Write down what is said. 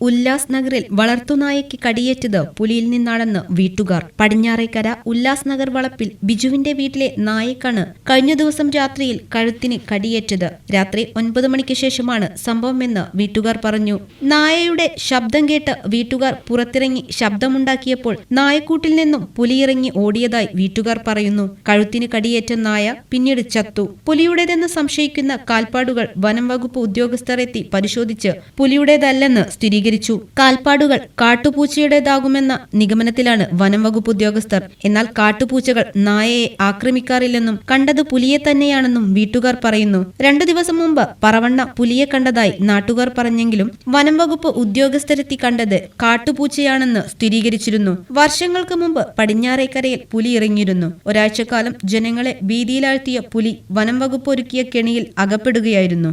ഉല്ലാസ് നഗറിൽ വളർത്തുനായയ്ക്ക് കടിയേറ്റത് പുലിയിൽ നിന്നാണെന്ന് വീട്ടുകാർ. പടിഞ്ഞാറേക്കര ഉല്ലാസ് നഗർ വളപ്പിൽ ബിജുവിന്റെ വീട്ടിലെ നായക്കാണ് കഴിഞ്ഞ ദിവസം രാത്രിയിൽ കഴുത്തിന് കടിയേറ്റത്. രാത്രി ഒൻപത് മണിക്ക് ശേഷമാണ് സംഭവമെന്ന് വീട്ടുകാർ പറഞ്ഞു. നായയുടെ ശബ്ദം കേട്ട് വീട്ടുകാർ പുറത്തിറങ്ങി ശബ്ദമുണ്ടാക്കിയപ്പോൾ നായക്കൂട്ടിൽ നിന്നും പുലിയിറങ്ങി ഓടിയതായി വീട്ടുകാർ പറയുന്നു. കഴുത്തിന് കടിയേറ്റ നായ പിന്നീട് ചത്തു. പുലിയുടേതെന്ന് സംശയിക്കുന്ന കാൽപ്പാടുകൾ വനം വകുപ്പ് ഉദ്യോഗസ്ഥർ എത്തി പരിശോധിച്ച് പുലിയുടേതല്ലെന്ന് സ്ഥിരീകരിച്ചു കാൽപ്പാടുകൾ കാട്ടുപൂച്ചയുടേതാകുമെന്ന നിഗമനത്തിലാണ് വനം വകുപ്പ് ഉദ്യോഗസ്ഥർ. എന്നാൽ കാട്ടുപൂച്ചകൾ നായയെ ആക്രമിക്കാറില്ലെന്നും കണ്ടത് പുലിയെ തന്നെയാണെന്നും വീട്ടുകാർ പറയുന്നു. രണ്ടു ദിവസം മുമ്പ് പറവണ്ണ പുലിയെ കണ്ടതായി നാട്ടുകാർ പറഞ്ഞെങ്കിലും വനം വകുപ്പ് ഉദ്യോഗസ്ഥരെത്തി കണ്ടത് കാട്ടുപൂച്ചയാണെന്ന് സ്ഥിരീകരിച്ചിരുന്നു. വർഷങ്ങൾക്ക് മുമ്പ് പടിഞ്ഞാറേക്കരയിൽ പുലി ഇറങ്ങിയിരുന്നു. ഒരാഴ്ചക്കാലം ജനങ്ങളെ ഭീതിയിലാഴ്ത്തിയ പുലി വനം വകുപ്പ് ഒരുക്കിയ കെണിയിൽ അകപ്പെടുകയായിരുന്നു.